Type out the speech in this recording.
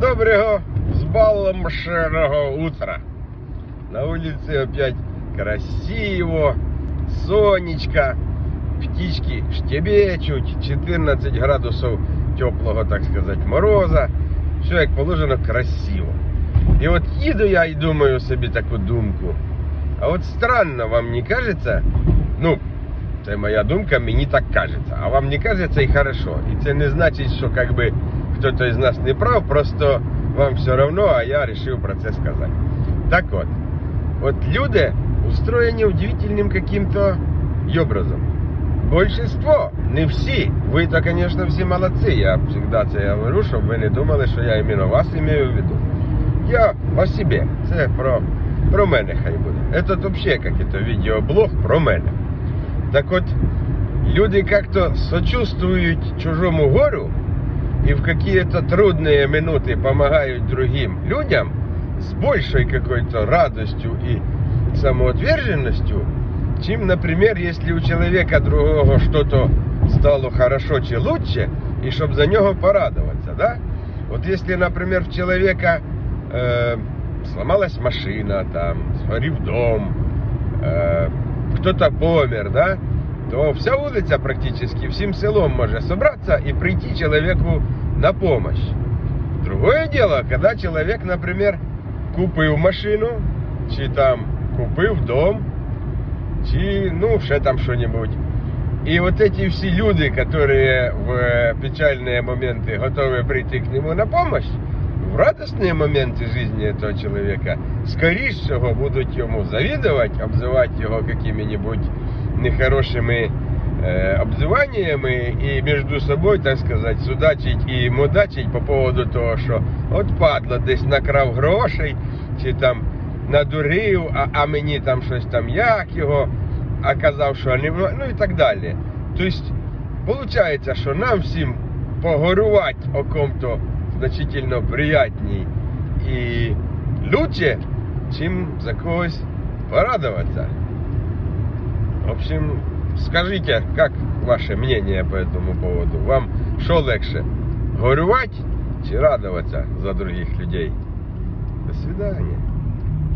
Доброго взбаломшеного утра. На улице опять красиво, сонечко, птички штебечуть, 14 градусов теплого, так сказать, мороза. Все як положено красиво. І от їду я і думаю собі таку думку. А от странно вам не кажеться, ну, це моя думка, мені так кажеться. А вам не кажеться і хорошо. І це не значить, що как би хтось із нас не прав, просто вам все равно, а я вирішив про це сказати. Так от, от люди устроєні удивительним каким-то образом. Большинство, не всі. Ви то, звісно, всі молодці. Я завжди це говорю, щоб ви не думали, що я іменно вас имею в виду. Я о себе. Це про, про мене хай буде. Це взагалі як це відеоблог про мене. Так от, люди как-то сочувствуют чужому горю и в какие-то трудные минуты помогают другим людям с большей какой-то радостью и самоотверженностью, чем, например, если у человека другого что-то стало хорошо чи лучше, и чтобы за него порадоваться, да? Вот если, например, у человека э, сломалась машина, там, сгорів дом, э, кто-то помер, да, то вся улица практически всем селом может собраться и прийти человеку на помощь. Другое дело, когда человек, например, купив машину, чи там купив дом, чи, ну, ще там что-нибудь. И вот эти все люди, которые в печальные моменты готовы прийти к нему на помощь, в радостные моменты жизни этого человека, скоріше всього будуть йому завідувати, обзивати його какими-нибудь нехорошими э, обзиваннями і між собою, так сказати, судачить і мудачить по поводу того, що от падло, десь накрав грошей, чи там надурив, а, а мені там щось там як його, а казав, що не м- ну і так далі. Тобто, виходить, що нам всім погорювати о ком-то значительно приятней і лучше, чим за когось порадоваться. В общем, скажите, как ваше мнение по этому поводу? Вам что легче, горювать чи радоваться за других людей? До свидания.